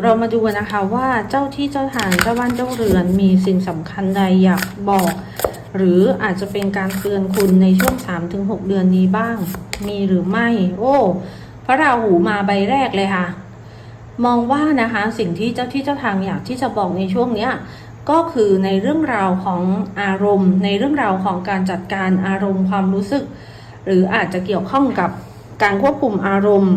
เรามาดูนะคะว่าเจ้าที่เจ้าทางเจ้าบ้านเจ้าเรือนมีสิ่งสำคัญใดอยากบอก หรืออาจจะเป็นการเตือนคุณในช่วง 3-6 เดือนนี้บ้าง มีหรือไม่ โอ้พระราหูมาใบแรกเลยค่ะ มองว่านะคะสิ่งที่เจ้าที่เจ้าทางอยากที่จะบอกในช่วงเนี้ยก็คือในเรื่องราวของอารมณ์ ในเรื่องราวของการจัดการอารมณ์ความรู้สึก หรืออาจจะเกี่ยวข้องกับการควบคุมอารมณ์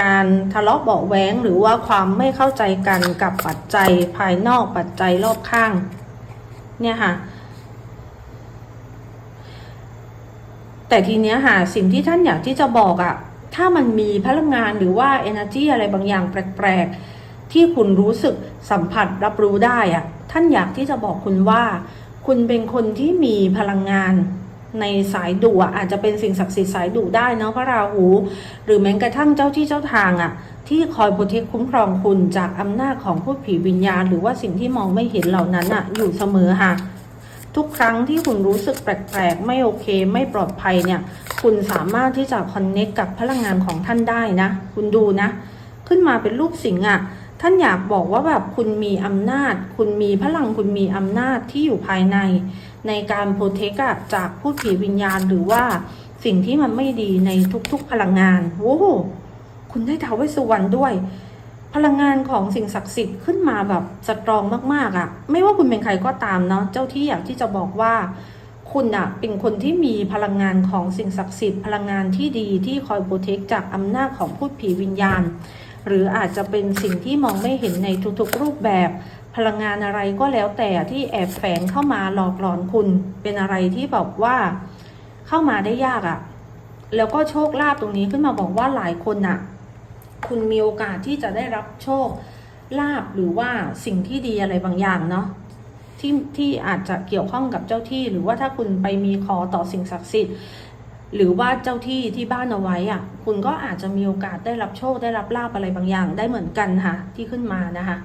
การทะเลาะเบาะแว้งหรือว่าความไม่เข้าใจกันกับปัจจัยภายนอกปัจจัยรอบข้าง เนี่ยค่ะ แต่ทีเนี้ยค่ะสิ่งที่ท่านอยากที่จะบอกอะถ้ามันมีพลังงานหรือว่า energy อะไรบางอย่างแปลกๆ ที่คุณรู้สึกสัมผัสรับรู้ได้อะท่านอยากที่จะบอกคุณว่า คุณเป็นคนที่มีพลังงาน ในสายดุอะอาจจะเป็นสิ่งศักดิ์สิทธิ์สายดุได้เนาะพระราหู หรือแม้กระทั่งเจ้าที่เจ้าทางอะที่คอยปรเทคคุ้มครองคุณจากอำนาจของผู้ผีวิญญาณ หรือว่าสิ่งที่มองไม่เห็นเหล่านั้นอะอยู่เสมอค่ะทุกครั้งที่คุณรู้สึกแปลกๆ ไม่โอเค ไม่ปลอดภัยเนี่ย คุณสามารถที่จะคอนเน็กกับพลังงานของท่านได้นะ คุณดูนะ ขึ้นมาเป็นรูปสิงห์อะ ท่านอยากบอกว่าแบบคุณมีอำนาจ คุณมีพลังคุณมีอำนาจที่อยู่ภายใน ในการโปรเทคจากผู้ผีวิญญาณหรือว่าสิ่งที่มันไม่ดีในทุกๆพลังงานโอ้คุณได้ท้าวเวสสุวรรณด้วย พลังงานของสิ่งศักดิ์สิทธิ์ขึ้นมาแบบสตรองมากๆอะ่ะ ไม่ว่าคุณเป็นใครก็ตามเนาะเจ้าที่อยากที่จะบอกว่าคุณอะ่ะเป็นคนที่มีพลังงานของสิ่งศักดิ์สิทธิ์พลังงานที่ดีที่คอยโปรเทคจากอำนาจของพูดผีวิญญาณ หรืออาจจะเป็นสิ่งที่มองไม่เห็นในทุกๆรูปแบบ พลังงานอะไรก็แล้วแต่ที่แอบแฝงเข้ามาหลอกหลอนคุณ เป็นอะไรที่แบบว่าเข้ามาได้ยากอะ่ะ แล้วก็โชคลาภตรงนี้ขึ้นมาบอกว่าหลายคนอะ คุณมีโอกาสที่จะได้รับโชคลาภหรือว่าสิ่งที่ดีอะไรบางอย่างเนาะที่ที่อาจจะเกี่ยวข้องกับเจ้าที่ หรือว่าถ้าคุณไปมีขอต่อสิ่งศักดิ์สิทธิ์ หรือว่าเจ้าที่ที่บ้านเอาไว้อะ คุณก็อาจจะมีโอกาสได้รับโชคได้รับลาบอะไรบางอย่างได้เหมือนกันค่ะที่ขึ้นมานะคะ